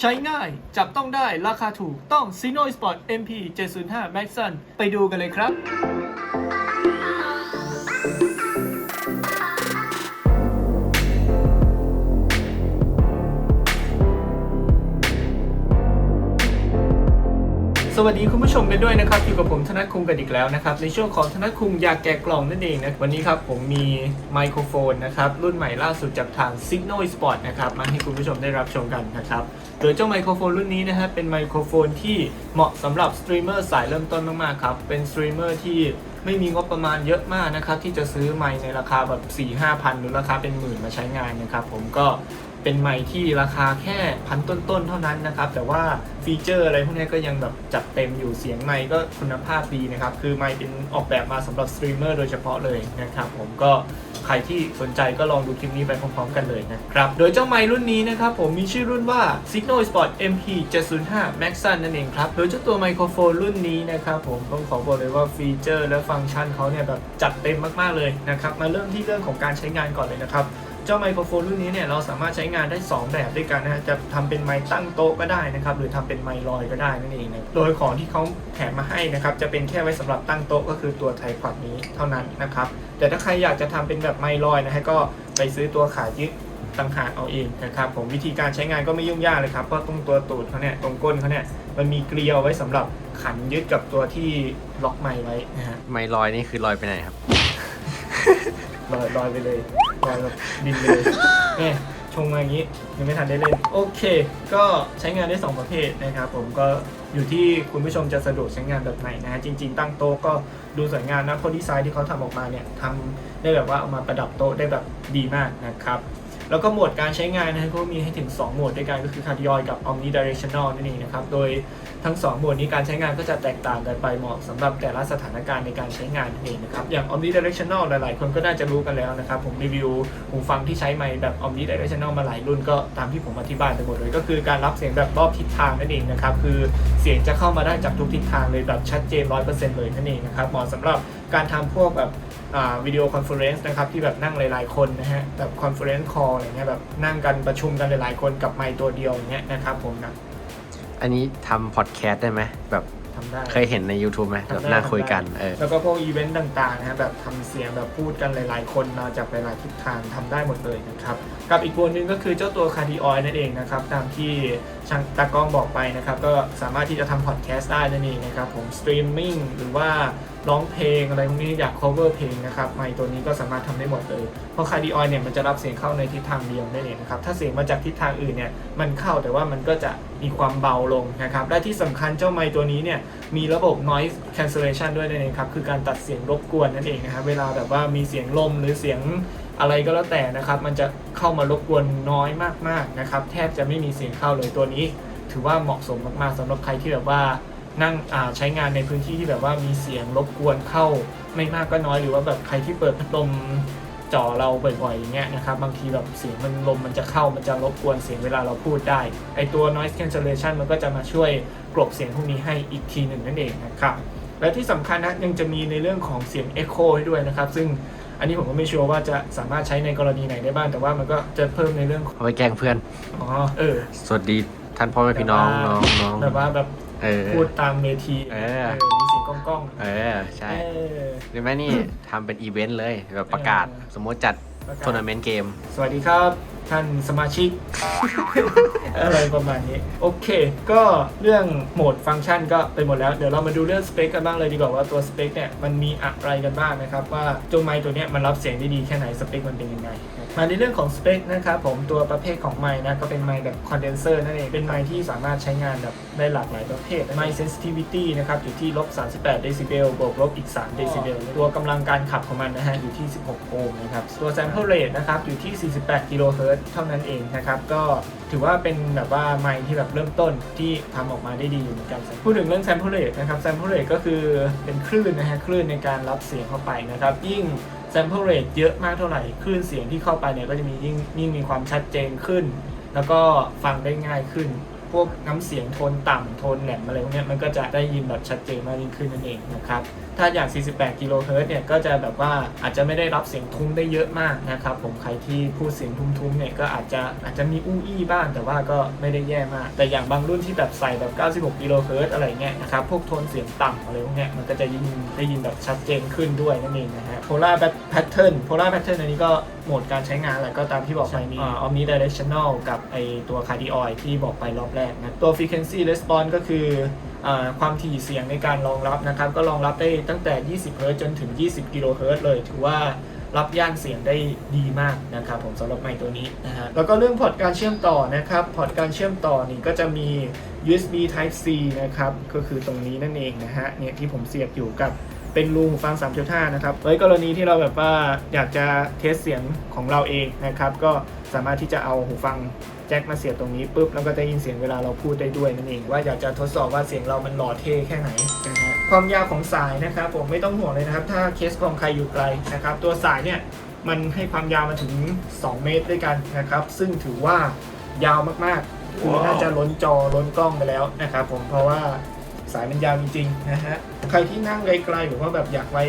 ใช้ง่าย จับต้องได้ราคาถูกต้อง Sino Sport MP 705 Maxon ไปดูกันเลยครับ สวัสดีคุณผู้ชมกันด้วยนะครับอยู่กับผมธนัทคุงกันอีกแล้วนะครับในช่วงของธนัทคุงอยากแกะกล่องนั่นเองนะวันนี้ครับผมมีไมโครโฟนนะครับรุ่นใหม่ล่าสุดจากทาง Signal Sport นะครับมาให้คุณผู้ชมได้รับชมกันนะครับโดยเจ้าไมโครโฟนรุ่นนี้นะฮะเป็นไมโครโฟนที่เหมาะสำหรับสตรีมเมอร์สายเริ่มต้นมากๆครับเป็นสตรีมเมอร์ที่ไม่มีงบประมาณเยอะมากนะครับที่จะซื้อไมค์ในราคาแบบ4 5พันหรือราคาเป็นหมื่นมาใช้งานนะครับผมก็ เป็นไมค์ที่ราคาแค่พันต้นๆ เท่านั้นนะครับ แต่ว่าฟีเจอร์อะไรพวกนี้ก็ยังแบบจัดเต็มอยู่เสียงไมค์ก็คุณภาพดีนะครับ คือไมค์เป็นออกแบบมาสำหรับสตรีมเมอร์โดยเฉพาะเลยนะครับผมก็ใครที่สนใจก็ลองดูคลิปนี้ไปพร้อมๆกันเลยนะครับ โดยเจ้าไมค์รุ่นนี้นะครับผมมีชื่อรุ่นว่า Signal Sport MP 705 Maxon นั่นเองครับ โดยเจ้าตัวไมโครโฟนรุ่นนี้นะครับผมต้องขอบอกเลยว่าฟีเจอร์และฟังก์ชันเขาเนี่ยแบบจัดเต็มมากๆเลยนะครับ มาเริ่มที่เรื่องของการใช้งานก่อนเลยนะครับ เจ้าไมโครโฟนรุ่นนี้เนี่ยเราสามารถใช้งานได้ 2 แบบด้วยกันนะฮะจะทำเป็นไมค์ตั้งโต๊ะก็ได้นะครับหรือทำเป็นไมค์ลอยก็ได้นั่นเองนะโดยของที่เขาแถมมาให้นะครับจะเป็นแค่ไว้สำหรับตั้งโต๊ะก็คือตัวไทพอดนี้เท่านั้นนะครับแต่ถ้าใครอยากจะทำเป็นแบบไมค์ลอยนะฮะก็ไปซื้อตัวขายึดต่างหากเอาเองนะครับผมวิธีการใช้งานก็ไม่ยุ่งยากเลยครับเพราะตรงตัวตูดเขาเนี่ยตรงก้นเขาเนี่ยมันมีเกลียวไว้สำหรับขันยึดกับตัวที่ล็อกไมค์ไว้นะฮะไม่ลอยนี่คือลอยไปไหนครับ ลอยลอยไปเลยลอยแบบบินไปเลยเนี่ยชงมาอย่างนี้ยังไม่ทันได้เล่น โอเค ก็ใช้งานได้ 2 ประเภทนะครับผมก็อยู่ที่คุณผู้ชมจะสะดวกใช้งานแบบไหนนะฮะจริง ๆ ตั้งโต๊ะก็ดูสวยงามนะเพราะดีไซน์ที่เขาทำออกมาเนี่ยทำได้แบบว่าเอามาประดับโต๊ะได้แบบดีมากนะครับ แล้วก็โหมดการใช้งานนะฮะก็มีให้ถึง 2 โหมดด้วยกันก็คือ Cardioid กับ Omnidirectional นั่นเองนะครับ โดยทั้ง 2 โหมดนี้การใช้งานก็จะแตกต่างกันไปเหมาะสำหรับแต่ละสถานการณ์ในการใช้งานนั่นเองนะครับ อย่าง Omnidirectional หลาย ๆ คนก็น่าจะรู้กันแล้วนะครับ ผมรีวิวหูฟังที่ใช้ไมค์แบบ Omnidirectional มาหลายรุ่นก็ตามที่ผมอธิบายไปหมดเลย ก็คือการรับเสียงแบบรอบทิศทางนั่นเองนะครับคือเสียงจะเข้ามาได้จากทุกทิศทางเลยแบบชัดเจน100%เลยนั่นเองนะครับเหมาะสำหรับ การทำพวกแบบวิดีโอคอนเฟอเรนซ์นะครับที่แบบนั่งหลาย ๆ คนนะฮะแบบคอนเฟอเรนซ์คอลอะไรเงี้ยแบบนั่งกันประชุมกันหลาย ๆ คนกับไมค์ตัวเดียวอย่างเงี้ยนะครับผมนะอันนี้ทำพอดแคสต์ได้ไหมแบบทำได้เคยเห็นใน YouTube ไหมแบบทำได้นั่งคุยกันทำได้เออแล้วก็พวกอีเวนต์ต่างๆนะฮะแบบทำเสียงแบบพูดกันหลาย ๆ คนมาจากหลายๆทิศทางทำได้หมดเลยนะครับกับอีกตัวหนึ่งก็คือเจ้าตัวคาร์ดิออยนั่นเองนะครับตามที่ช่างตากล้องบอกไปนะครับก็สามารถที่จะทำพอดแคสต์ได้นั่นเองนะครับผมสตรีมมิ่งหรือว่า ร้องเพลงอะไรพวกนี้อยาก cover เพลงนะครับไมค์ตัวนี้ก็สามารถทำได้หมดเลย เพราะคาร์ดิออยเนี่ยมันจะรับเสียงเข้าในทิศทางเดียวนั่นเองนะครับ ถ้าเสียงมาจากทิศทางอื่นเนี่ยมันเข้าแต่ว่ามันก็จะมีความเบาลงนะครับและที่สำคัญเจ้าไมค์ตัวนี้เนี่ยมีระบบ noise cancellation ด้วยนั่นเองครับคือการตัดเสียงรบกวนนั่นเองนะครับเวลาแบบว่ามีเสียงลมหรือเสียงอะไรก็แล้วแต่นะครับมันจะเข้ามารบกวนน้อยมากๆนะครับแทบจะไม่มีเสียงเข้าเลยตัวนี้ ถือว่าเหมาะสมมากๆสำหรับใครที่แบบว่า นั่งอ่าใช้งานในพื้นที่ที่แบบว่ามีเสียงรบกวนเข้าไม่มากก็น้อยหรือว่าแบบใครที่เปิดพัดลมจ่อเราบ่อยๆอย่างเงี้ยนะครับบางทีแบบเสียงมันลมมันจะเข้ามันจะรบกวนเสียงเวลาเราพูดได้ ไอตัว noise cancellation มันก็จะมาช่วยกลบเสียงพวกนี้ให้อีกทีหนึ่งนั่นเองนะครับและที่สำคัญนะยังจะมีในเรื่องของเสียง echo ให้ด้วยนะครับ ซึ่งอันนี้ผมก็ไม่ชัวร์ว่าจะสามารถใช้ในกรณีไหนได้บ้างแต่ว่ามันก็จะเพิ่มในเรื่องของเอาไปแกล้งเพื่อนอ๋อเออสวัสดีท่านพ่อแม่พี่น้องน้องน้องแบบว่าแบบ เออ พูดตามเวทีเออมีเสียงก้องๆเออ ใช่ เออ หรือไม่นี่ ทำเป็นอีเวนต์เลยแบบประกาศ เออสมมติจัดประกาศ ทัวร์นาเมนต์เกม สวัสดีครับท่านสมาชิก อะไรประมาณนี้ โอเค ก็เรื่องโหมดฟังก์ชันก็ไปหมดแล้ว เดี๋ยวเรามาดูเรื่องสเปคกันบ้างเลยดีกว่าว่าตัวสเปคเนี่ยมันมีอะไรกันบ้างนะครับ ว่าเจ้าไมค์ตัวเนี้ยมันรับเสียงได้ดีแค่ไหนสเปคมันเป็นยังไง มาในเรื่องของสเปคนะครับผมตัวประเภทของไมค์นะก็เป็นไมค์แบบคอนเดนเซอร์นั่นเองเป็นไมค์ที่สามารถใช้งานแบบได้หลากหลายประเภทไมค์ sensitivity นะครับอยู่ที่ลบ38เดซิเบลบวกลบอีก3เดซิเบลตัวกำลังการขับของมันนะฮะอยู่ที่ 16 โอห์มนะครับตัว sample rate นะครับอยู่ที่ 48 กิโลเฮิรตซ์เท่านั้นเองนะครับก็ถือว่าเป็นแบบว่าไมค์ที่แบบเริ่มต้นที่ทำออกมาได้ดีอยู่เหมือนกันพูดถึงเรื่อง sample rate นะครับ sample rate ก็คือเป็นคลื่นนะฮะคลื่นในการรับเสียงเข้าไปนะครับยิ่ง แซมเปิลเรทเยอะมากเท่าไหร่คลื่นเสียงที่เข้าไปเนี่ยก็จะมียิ่งยิ่งมีความชัดเจนขึ้น แล้วก็ฟังได้ง่ายขึ้น พวกน้ำเสียงโทนต่ำโทนแหลมอะไรพวกนี้มันก็จะได้ยินแบบชัดเจนมากยิ่งขึ้นนั่นเองนะครับ ถ้าอย่าง 48 กิโลเฮิรตซ์เนี่ย ก็จะแบบว่าอาจจะไม่ได้รับเสียงทุ้มได้เยอะมากนะครับผม ใครที่พูดเสียงทุ้มๆเนี่ย ก็อาจจะอาจจะมีอู้อี้บ้าง แต่ว่าก็ไม่ได้แย่มาก แต่อย่างบางรุ่นที่แบบใส่แบบ 96 กิโลเฮิรตซ์อะไรเงี้ยนะครับ พวกโทนเสียงต่ำอะไรพวกเนี้ย มันก็จะยินได้ยินแบบชัดเจนขึ้นด้วยนั่นเองนะฮะ Polar Pattern Polar Pattern อันนี้ก็โหมดการใช้งานแหละก็ตามที่บอกไปมี Omnidirectional กับไอตัว Cardioid ที่บอกไปรอบแรกนะ ตัว Frequency Response ก็คืออา ความถี่เสียงในการรองรับนะครับ ก็รองรับได้ตั้งแต่ 20 เฮิรตซ์จนถึง 20 กิโลเฮิรตซ์เลย ถือว่ารับย่านเสียงได้ดีมากนะครับผมสำหรับไมค์ตัวนี้นะฮะแล้วก็เรื่องพอร์ตการเชื่อมต่อนะครับพอร์ตการเชื่อมต่อนี่ก็จะมี USB Type C นะครับ ก็คือตรงนี้นั่นเองนะฮะเนี่ยที่ผมเสียบอยู่กับ เป็นรูหูฟัง3.5นะครับไว้กรณีที่เราแบบว่าอยากจะเทสเสียงของเราเองนะครับ ก็สามารถที่จะเอาหูฟังแจ็คมาเสียบตรงนี้ปุ๊บแล้วก็จะยินเสียงเวลาเราพูดได้ด้วยนั่นเองว่าอยากจะทดสอบว่าเสียงเรามันหล่อเท่แค่ไหนนะฮะความยาวของสายนะครับผมไม่ต้องห่วงเลยนะครับ ถ้าเคสของใครอยู่ไกลนะครับ ตัวสายเนี่ยมันให้ความยาวมาถึง 2 เมตรด้วยกันนะครับ ซึ่งถือว่ายาวมากๆคือน่าจะล้นจอล้นกล้องไปแล้วนะครับผมเพราะว่าสายมันยาวจริงๆนะฮะ ใครที่นั่งไกลๆหรือว่าแบบอยากไว้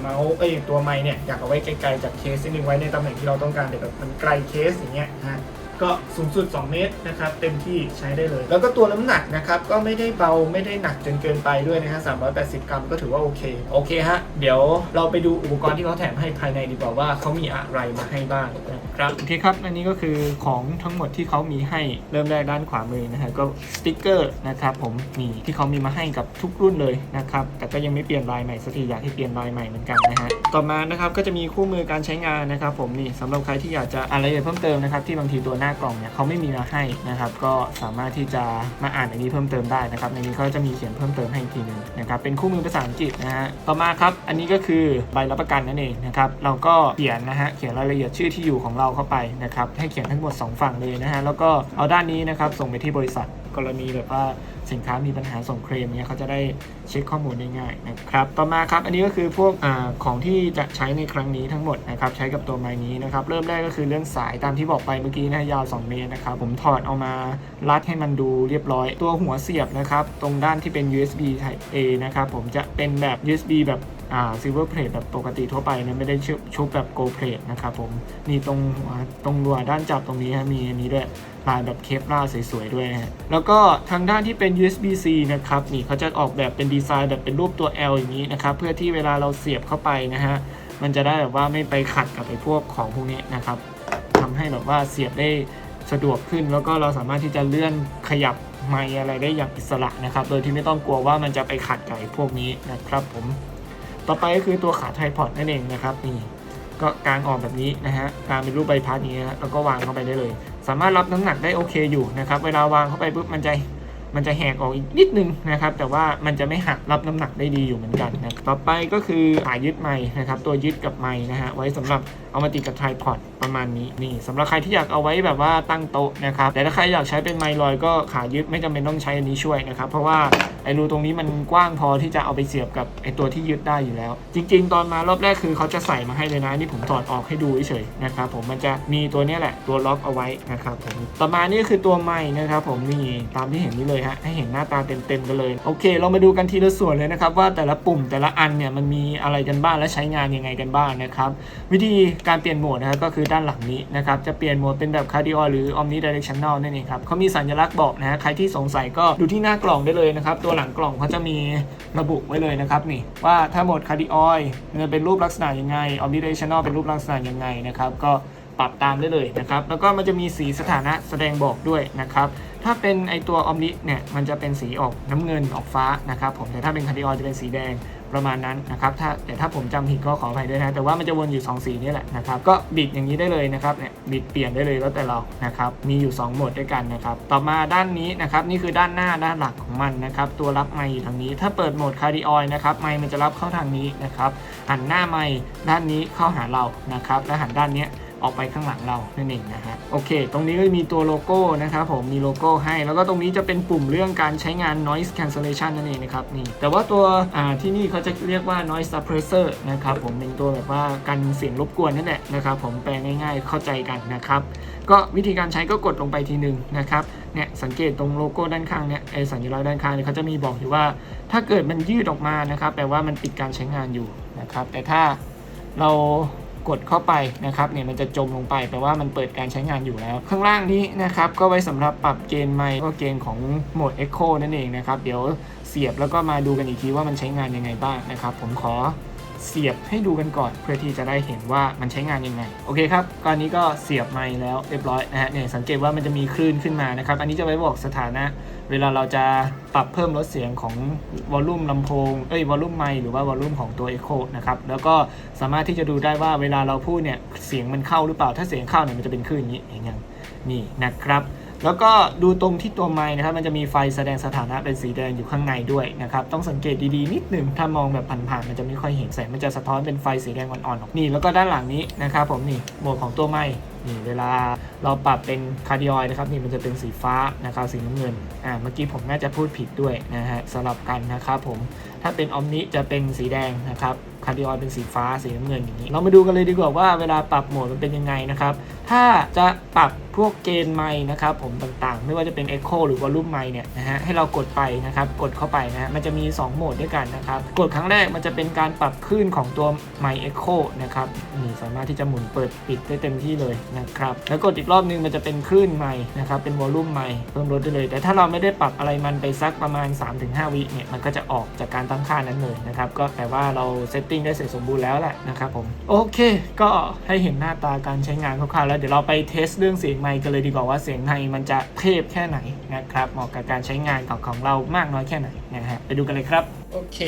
เมาส์เอ้ยตัวไม้เนี่ยอยากเอาไว้ไกลๆจากเคสนิดนึงไว้ในตำแหน่งที่เราต้องการแต่แบบมันไกลเคสอย่างเงี้ยฮะ ก็สูงสุด 2 เมตรนะครับเต็มที่ใช้ได้เลย แล้วก็ตัวน้ำหนักนะครับก็ไม่ได้เบาไม่ได้หนักจนเกินไปด้วยนะฮะ380 กรัมก็ถือว่าโอเค โอเคฮะ เดี๋ยวเราไปดูอุปกรณ์ที่เขาแถมให้ภายในดีกว่าว่าเขามีอะไรมาให้บ้างนะครับโอเคครับอันนี้ก็คือของทั้งหมดที่เขามีให้เริ่มแรกด้านขวามือนะฮะก็สติกเกอร์นะครับผมนี่ที่เขามีมาให้กับทุกรุ่นเลยนะครับแต่ก็ยังไม่เปลี่ยนลายใหม่สักทีอยากให้เปลี่ยนลายใหม่เหมือนกันนะฮะต่อมานะครับก็จะมีคู่มือการใช้งานนะครับผมนี่สำหรับใครที่อยากจะอะไรเพิ่มเติมนะครับที่บางทีตัวหน้ากล่องเนี่ยเขาไม่มีมาให้นะครับ ก็สามารถที่จะมาอ่านในนี้เพิ่มเติมได้นะครับ ในนี้เขาจะมีเขียนเพิ่มเติมให้อีกทีหนึงนะครับ เป็นคู่มือภาษาอังกฤษนะฮะ ต่อมาครับ อันนี้ก็คือใบรับประกันนั่นเองนะครับ เราก็เขียนนะฮะ เขียนรายละเอียดชื่อที่อยู่ของเราเข้าไปนะครับ ให้เขียนทั้งหมด 2 ฝั่งเลยนะฮะ แล้วก็เอาด้านนี้นะครับส่งไปที่บริษัท กรณีแบบว่าสินค้ามีปัญหาส่งเคลมเนี่ยเขาจะได้เช็คข้อมูลได้ง่ายนะครับต่อมาครับอันนี้ก็คือพวกอของที่จะใช้ในครั้งนี้ทั้งหมดนะครับใช้กับตัวไม้นี้นะครับเริ่มแรกก็คือเรื่องสายตามที่บอกไปเมื่อกี้นะยาว 2 เมตรนะครับผมถอดเอามารัดให้มันดูเรียบร้อย ตัวหัวเสียบนะครับตรงด้านที่เป็น USB Type A นะครับผมจะเป็นแบบ USB แบบ ซิลเวอร์เพลทแบบปกติทั่วไปนะไม่ได้ชุบชุบแบบโกลเพลทนะครับผมนี่ตรงหัวตรงรัวด้านจับตรงนี้ฮะมีอันนี้ด้วยลายแบบเคปล่าสวยๆด้วยฮะแล้วก็ทางด้านที่เป็น USB-C นะครับนี่เขาจะออกแบบเป็นดีไซน์แบบเป็นรูปตัว L อย่างนี้นะครับเพื่อที่เวลาเราเสียบเข้าไปนะฮะมันจะได้แบบว่าไม่ไปขัดกับไอ้พวกของพวกนี้นะครับทำให้แบบว่าเสียบได้สะดวกขึ้น แล้วก็เราสามารถที่จะเลื่อนขยับไมอะไรได้อย่างอิสระนะครับ โดยที่ไม่ต้องกลัวว่ามันจะไปขัดกับไอ้พวกนี้นะครับผม ต่อไปก็คือตัวขาไทพอดนั่นเองนะครับนี่ก็กางออกแบบนี้นะฮะกางเป็นรูปใบพัดอย่างเงี้ยแล้วก็วางเข้าไปได้เลย สามารถรับน้ำหนักได้โอเคอยู่นะครับ เวลาวางเข้าไปปุ๊บมันจะ มันจะแหกออกอีกนิดนึงนะครับ แต่ว่ามันจะไม่หักรับน้ำหนักได้ดีอยู่เหมือนกันนะต่อไปก็คือขายึดไม้นะครับ ตัวยึดกับไม้นะฮะไว้สำหรับเอามาติดกับไทพอดประมาณนี้นี่สำหรับใครที่อยากเอาไว้แบบว่าตั้งโต๊ะนะครับแต่ถ้าใครอยากใช้เป็นไม้ลอยก็ขายึดไม่จำเป็นต้องใช้อันนี้ช่วยนะครับ เพราะว่าไอ้รูตรงนี้มันกว้างพอที่จะเอาไปเสียบกับไอ้ตัวที่ยึดได้อยู่แล้ว จริง ๆ ตอนมารอบแรกคือเขาจะใส่มาให้เลยนะนี่ผมถอดออกให้ดูเฉยๆนะครับผมมันจะมีตัวนี้แหละตัวล็อกเอาไว้นะครับผมต่อมานี่คือตัวไม้นะครับผมนี่ตามที่เห็นนี่เลยฮะให้เห็นหน้าตาเต็มๆกันเลย โอเค เรามาดูกันทีละส่วนเลยนะครับ ว่าแต่ละปุ่มแต่ละอันเนี่ยมันมีอะไรกันบ้างและใช้งานยังไงกันบ้างนะครับ วิธีการเปลี่ยนโหมดนะครับก็คือด้านหลังนี้นะครับจะเปลี่ยนโหมดเป็นแบบ cardio หรือ omnidirectional นั่นเองครับเขามีสัญลักษณ์บอกนะฮะใครที่สงสัยก็ดูที่หน้ากล่องได้เลยนะครับ ตัวหลังกล่องเขาจะมีระบุไว้เลยนะครับนี่ว่าถ้าโหมด cardio มันจะเป็นรูปลักษณะยังไง omnidirectional เป็นรูปลักษณะยังไงนะครับก็ปรับตามได้เลยนะครับ แล้วก็มันจะมีสีสถานะแสดงบอกด้วยนะครับ ถ้าเป็นไอตัวออมนิเนี่ยมันจะเป็นสีออกน้ำเงินออกฟ้านะครับผมแต่ถ้าเป็นคาร์ดิออจะเป็นสีแดงประมาณนั้นนะครับถ้าแต่ถ้าผมจำผิดก็ขออภัยด้วยนะแต่ว่ามันจะวนอยู่ 2 สีนี่แหละนะครับก็บิดอย่างนี้ได้เลยนะครับเนี่ยบิดเปลี่ยนได้เลยแล้วแต่เรานะครับมีอยู่ 2 โหมดด้วยกันนะครับต่อมาด้านนี้นะครับนี่คือด้านหน้าด้านหลักของมันนะครับตัวรับไมค์อยู่ทางนี้ ถ้าเปิดโหมดคาร์ดิออยนะครับไมค์มันจะรับเข้าทางนี้นะครับหันหน้าไมค์ด้านนี้เข้าหาเรานะครับและหันด้านเนี้ย ออกไปข้างหลังเรานั่นเองนะฮะโอเค ตรงนี้ก็มีตัวโลโก้นะครับผมมีโลโก้ให้ แล้วก็ตรงนี้จะเป็นปุ่มเรื่องการใช้งาน noise cancellation นั่นเองนะครับนี่แต่ว่าตัวที่นี่เขาจะเรียกว่า noise suppressor นะครับผมเป็นตัวแบบว่ากันเสียงรบกวนนั่นแหละนะครับผมแปลง่ายๆเข้าใจกันนะครับก็วิธีการใช้ก็กดลงไปทีหนึ่งนะครับเนี่ยสังเกตตรงโลโก้ด้านข้างเนี่ยไอสัญลักษณ์ด้านข้างเนี่ยเขาจะมีบอกอยู่ว่า ถ้าเกิดมันยืดออกมานะครับแปลว่ามันปิดการใช้งานอยู่นะครับแต่ถ้าเรา กดเข้าไปนะครับเนี่ยมันจะจมลงไปแปลว่ามันเปิดการใช้งานอยู่แล้ว ข้างล่างนี้นะครับก็ไว้สำหรับปรับเกณฑ์ไมค์ก็เกณฑ์ของโหมด Echo นั่นเองนะครับเดี๋ยวเสียบแล้วก็มาดูกันอีกทีว่ามันใช้งานยังไงบ้างนะครับผมขอ เสียบให้ดูกันก่อน เพื่อที่จะได้เห็นว่ามันใช้งานยังไง โอเคครับตอนนี้ก็เสียบไมค์แล้วเรียบร้อยนะฮะเนี่ยสังเกตว่ามันจะมีคลื่นขึ้นมานะครับ อันนี้จะไว้บอกสถานะ เวลาเราจะปรับเพิ่มลดเสียงของวอลลุ่มลำโพงเอ้ยวอลลุ่มไมค์หรือว่าวอลลุ่มของตัว Echo นะครับแล้วก็สามารถที่จะดูได้ว่าเวลาเราพูดเนี่ยเสียงมันเข้าหรือเปล่าถ้าเสียงเข้าเนี่ยมันจะเป็นคลื่นอย่างนี้อย่างเงี้นี่นะครับ แล้วก็ดูตรงที่ตัวไมค์นะครับ มันจะมีไฟแสดงสถานะเป็นสีแดงอยู่ข้างในด้วยนะครับ ต้องสังเกตดีๆนิดหนึ่งถ้ามองแบบผ่านๆมันจะไม่ค่อยเห็นแสงมันจะสะท้อนเป็นไฟสีแดงอ่อนๆออกนี่แล้วก็ด้านหลังนี้นะครับผมนี่โหมดของตัวไมค์นี่เวลาเราปรับเป็นคาร์ดิออยนะครับนี่มันจะเป็นสีฟ้านะครับสีน้ำเงินอ่าเมื่อกี้ผมน่าจะพูดผิดด้วยนะฮะสลับกันนะครับผมถ้าเป็นออมนิจะเป็นสีแดงนะครับ คาร์ดิออยเป็นสีฟ้าสีน้ำเงินอย่างนี้ เรามาดูกันเลยดีกว่าว่าเวลาปรับโหมดมันเป็นยังไงนะครับ ถ้าจะปรับพวกเกณฑ์ไมค์นะครับผมต่างๆ ไม่ว่าจะเป็น Echo หรือ Volume ไมค์เนี่ยนะฮะให้เรากดไปนะครับ กดเข้าไปนะฮะมันจะมี 2 โหมดด้วยกันนะครับ กดครั้งแรกมันจะเป็นการปรับคลื่นของตัวไมค์ Echo นะครับนี่สามารถที่จะหมุนเปิดปิดได้เต็มที่เลยนะครับแล้วกดอีกรอบนึงมันจะเป็นคลื่นไมค์นะครับเป็น Volume ไมค์เพิ่มลดได้เลย แต่ถ้าเราไม่ได้ปรับอะไรมันไปสักประมาณ 3-5 วิเนี่ยมันก็จะออกจากการตั้งค่านั้นเลยนะครับก็แปลว่าเราเซตติ้งได้เสร็จสมบูรณ์แล้วแหละนะครับผม โอเค ก็ให้เห็นหน้าตาการใช้งานคร่าวๆแล้วเดี๋ยวเราไปเทสเรื่องเสียงไมค์กันเลยดีกว่าว่าเสียงไมค์มันจะเทพแค่ไหนนะครับเหมาะกับการใช้งานของของเรามากน้อยแค่ไหนนะฮะไปดูกันเลยครับ โอเค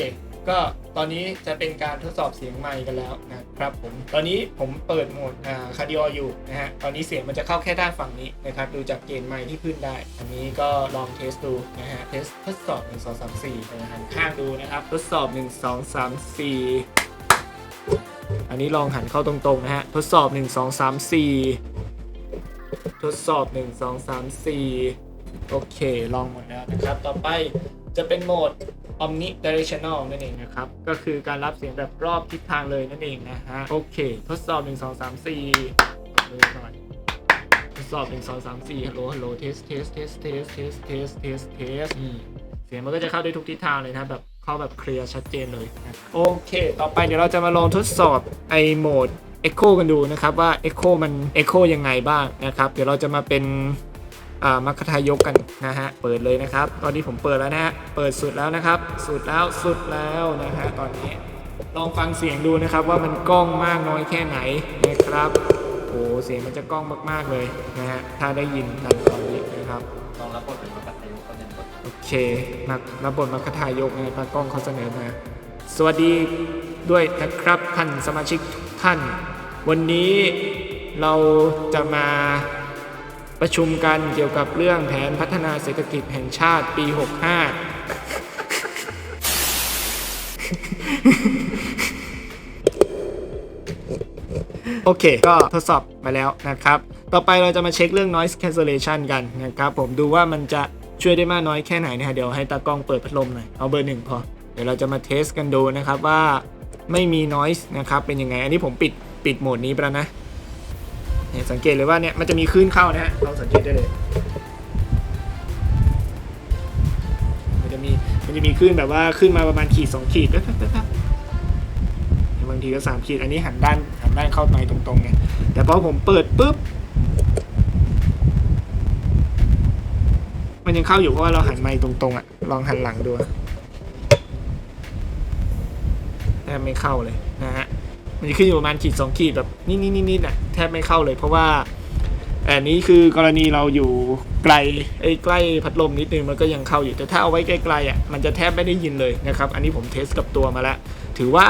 ก็ตอนนี้จะเป็นการทดสอบเสียงไมค์กันแล้วนะครับผมตอนนี้ผมเปิดโหมดอ่าคาร์ดิโออยู่นะฮะตอนนี้เสียงมันจะเข้าแค่ด้านฝั่งนี้นะครับดูจากเกณฑ์ไมค์ที่ขึ้นได้ อันนี้ก็ลองเทสดูนะฮะเทสทดสอบ 1 2 3 4นะหันข้างดูนะครับ ทดสอบ 1 2 3 4 อันนี้ลองหันเข้าตรงๆนะฮะ ทดสอบ 1 2 3 4 ทดสอบ 1 2 3 4 โอเค ลองหมดแล้วนะครับ ต่อไปจะเป็นโหมด omnidirectional นั่นเองนะครับ ก็คือการรับเสียงแบบรอบทิศทางเลยนั่นเองนะฮะ โอเค ทดสอบ 1 2 3 4ตบมือหน่อยทดสอบ 1 2 3 4ฮัลโหลฮัลโหลเทสเทสเทสเทสเทสเทสเทสเทสเสียงมันก็จะเข้าได้ทุกทิศทางเลยนะแบบ เข้าแบบเคลียร์ชัดเจนเลยนะโอเค ต่อไปเดี๋ยวเราจะมาลองทดสอบไอโหมด Echo กันดูนะครับว่า Echo มัน Echo ยังไงบ้างนะครับ เดี๋ยวเราจะมาเป็นมัคคทายกกันนะฮะ เปิดเลยนะครับ ตอนนี้ผมเปิดแล้วนะฮะ เปิดสุดแล้วนะครับ สุดแล้วสุดแล้วนะฮะตอนนี้ ลองฟังเสียงดูนะครับว่ามันกล้องมากน้อยแค่ไหนนะครับโอ้เสียงมันจะกล้องมากๆเลยนะฮะ ถ้าได้ยินกันตอนนี้นะครับลองรับบทเป็น โอเคนักรับบทมัคทายกนะตากล้องเขาเสนอมา สวัสดีด้วยนะครับท่านสมาชิกทุกท่าน วันนี้เราจะมาประชุมกันเกี่ยวกับเรื่องแผนพัฒนาเศรษฐกิจแห่งชาติปี 65 โอเค ก็ทดสอบมาแล้วนะครับ ต่อไปเราจะมาเช็คเรื่อง noise cancellation กันนะครับ ผมดูว่ามันจะ ช่วยได้มากน้อยแค่ไหนนะฮะเดี๋ยวให้ตากล้องเปิดพัดลมหน่อยเอาเบอร์หนึ่งพอเดี๋ยวเราจะมาเทสกันดูนะครับว่าไม่มี noise นะครับเป็นยังไง อันนี้ผมปิดปิดโหมดนี้ไปแล้วนะเนี่ยสังเกตเลยว่าเนี่ยมันจะมีคลื่นเข้านะฮะเราสังเกตได้เลยมันจะมีมันจะมีคลื่นแบบว่าขึ้นมาประมาณขีดสองขีดบๆๆบางทีก็สามขีดอันนี้หันด้านหันด้านเข้าในตรงๆไงแต่พอผมเปิดปุ๊บ มันยังเข้าอยู่เพราะว่าเราหันไมค์ตรงๆอะ ลองหันหลังดูแทบไม่เข้าเลยนะฮะ มันจะขึ้นอยู่ประมาณขีดสองขีดแบบนี่นี่นี่นี่อะแทบไม่เข้าเลยเพราะว่าอันนี้คือกรณีเราอยู่ไกลไอ้ใกล้พัดลมนิดนึงมันก็ยังเข้าอยู่แต่ถ้าเอาไว้ไกลๆอะมันจะแทบไม่ได้ยินเลยนะครับ อันนี้ผมเทสกับตัวมาแล้ว ถือว่า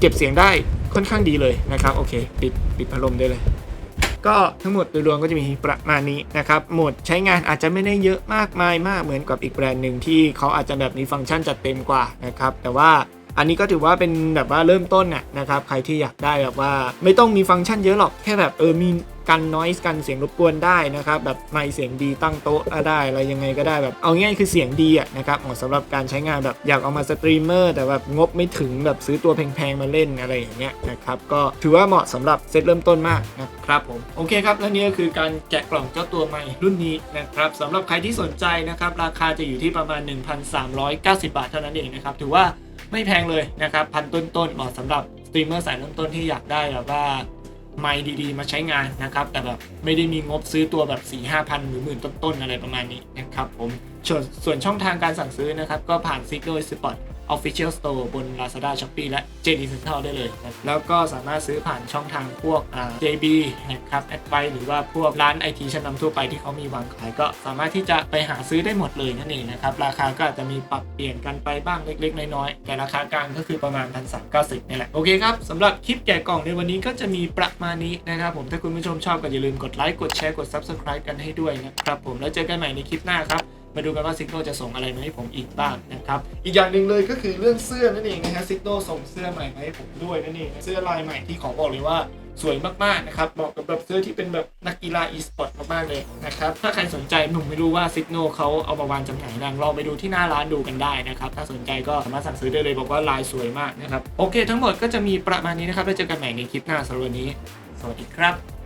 เก็บเสียงได้ค่อนข้างดีเลยนะครับ โอเค ปิดปิดพัดลมได้เลย ก็ทั้งหมดโดยรวมก็จะมีประมาณนี้นะครับโหมดใช้งานอาจจะไม่ได้เยอะมากมายมากเหมือนกับอีกแบรนด์หนึ่งที่เขาอาจจะแบบมีฟังก์ชันจัดเต็มกว่านะครับแต่ว่าอันนี้ก็ถือว่าเป็นแบบว่าเริ่มต้นน่ะนะครับใครที่อยากได้แบบว่าไม่ต้องมีฟังก์ชันเยอะหรอกแค่แบบเออมี กันนอยส์กันเสียงรบกวนได้นะครับแบบไมค์เสียงดีตั้งโต๊ะก็ได้อะไรยังไงก็ได้แบบเอาง่ายคือเสียงดีอะนะครับเหมาะสำหรับการใช้งานแบบอยากเอามาสตรีมเมอร์แต่แบบงบไม่ถึงแบบซื้อตัวแพงๆมาเล่นอะไรอย่างเงี้ยนะครับก็ถือว่าเหมาะสำหรับเซตเริ่มต้นมากนะครับผมโอเคครับและนี่ก็คือการแกะกล่องเจ้าตัวใหม่รุ่นนี้นะครับสำหรับใครที่สนใจนะครับราคาจะอยู่ที่ประมาณ 1,390 บาทเท่านั้นเองนะครับถือว่าไม่แพงเลยนะครับพันต้นๆเหมาะสำหรับสตรีมเมอร์สายเริ่มต้นที่อยากได้แบบว่า ไมค์ดีๆ มาใช้งานนะครับ แต่แบบไม่ได้มีงบซื้อตัวแบบ4 5 0 0 0หรือหมื่นต้นๆอะไรประมาณนี้นะครับผมส่วนส่วนช่องทางการสั่งซื้อนะครับ ก็ผ่าน s i g n a l Spot Official Store บน Lazada Shopee และ JD Central ได้เลยนะแล้วก็สามารถซื้อผ่านช่องทางพวก JB นะครับ a d v i หรือว่าพวกร้านไอทีชั้นนำทั่วไปที่เขามีวางขาย ก็สามารถที่จะไปหาซื้อได้หมดเลยนั่นเองนะครับ ราคาก็อาจจะมีปรับเปลี่ยนกันไปบ้างเล็ก ๆ น้อยๆแต่ราคากลางก็คือประมาณ 1,390นี่แหละโอเคครับสำหรับคลิปแกะกล่องในวันนี้ก็จะมีประมาณนี้นะครับผมถ้าคุณผู้ชมชอบก็อย่าลืมกดไลค์กดแชร์กด Subscribe กันให้ด้วยนะครับผมแล้วเจอกันใหม่ในคลิปหน้าครับ มาดูกันว่าซิกโนจะส่งอะไรมาให้ผมอีกบ้างนะครับ อีกอย่างหนึ่งเลยก็คือเรื่องเสื้อนั่นเองนะฮะซิกโนส่งเสื้อใหม่มาให้ผมด้วยนั่นเองเสื้อลายใหม่ที่ขอบอกเลยว่าสวยมากๆนะครับเหมาะกับแบบเสื้อที่เป็นแบบนักกีฬาอีสปอร์ตมากๆเลยนะครับ ถ้าใครสนใจผมไม่รู้ว่าซิกโนเขาเอามาวางจำหน่ายนังลองไปดูที่หน้าร้านดูกันได้นะครับ ถ้าสนใจก็สามารถสั่งซื้อได้เลยบอกว่าลายสวยมากนะครับ โอเค ทั้งหมดก็จะมีประมาณนี้นะครับแล้วเจอกันใหม่ในคลิปหน้าสำหรับวันนี้ สวัสดีครับ